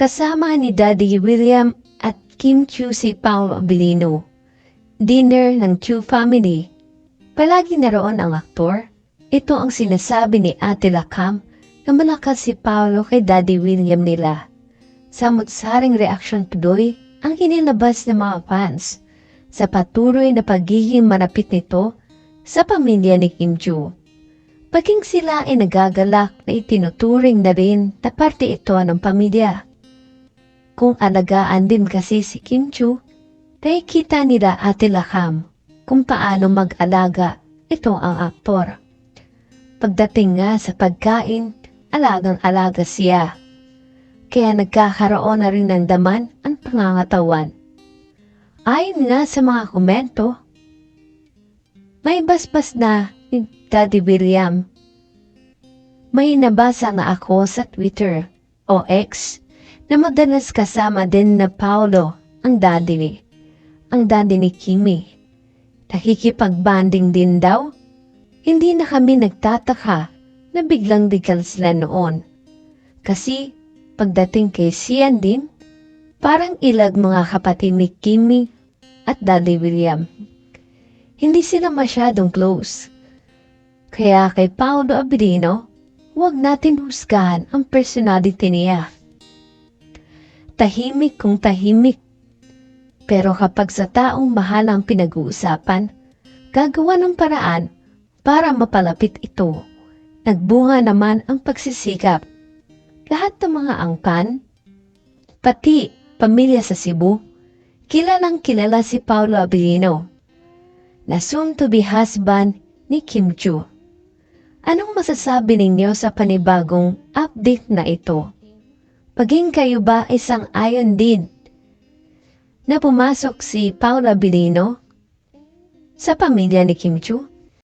Kasama ni Daddy William at Kim Chu si Paolo Abilino. Dinner ng Chu family. Palagi naroon ang aktor. Ito ang sinasabi ni Ate Lakam na malakas si Paolo kay Daddy William nila. Samot-saring reaksyon tuloy ang hinilabas ng mga fans sa patuloy na pagiging marapit nito sa pamilya ni Kim Chu. Paging sila ay nagagalak na itinuturing na rin na parte ito ng pamilya. Kung alagaan din kasi si Kim Chu, nakikita nila Ate Lakam kung paano mag-alaga ito ang aktor. Pagdating nga sa pagkain, alagang-alaga siya. Kaya nagkakaroon na rin ng daman ang pangangatawan. Ayon nga sa mga komento, may basbas na ni Daddy William. May nabasa na ako sa Twitter o X na madalas kasama din na Paolo ang daddy ni, ang daddy ni Kimi. Nakikipag-banding din daw. Hindi na kami nagtataka na biglang digal sila noon. Kasi pagdating kay Sian din, parang ilag mga kapatid ni Kimi at Daddy William. Hindi sila masyadong close. Kaya kay Paolo Abilino, huwag natin husgahan ang personality niya. Tahimik kung tahimik. Pero kapag sa taong mahal ang pinag-uusapan, gagawa ng paraan para mapalapit ito. Nagbunga naman ang pagsisikap. Lahat ng mga angkan, pati pamilya sa Cebu, kilalang kilala si Paulo Abilino, na soon to be husband ni Kim Chu. Anong masasabi ninyo sa panibagong update na ito? Paging kayo ba isang ayon din na pumasok si Paula Bilino sa pamilya ni Kim Chu?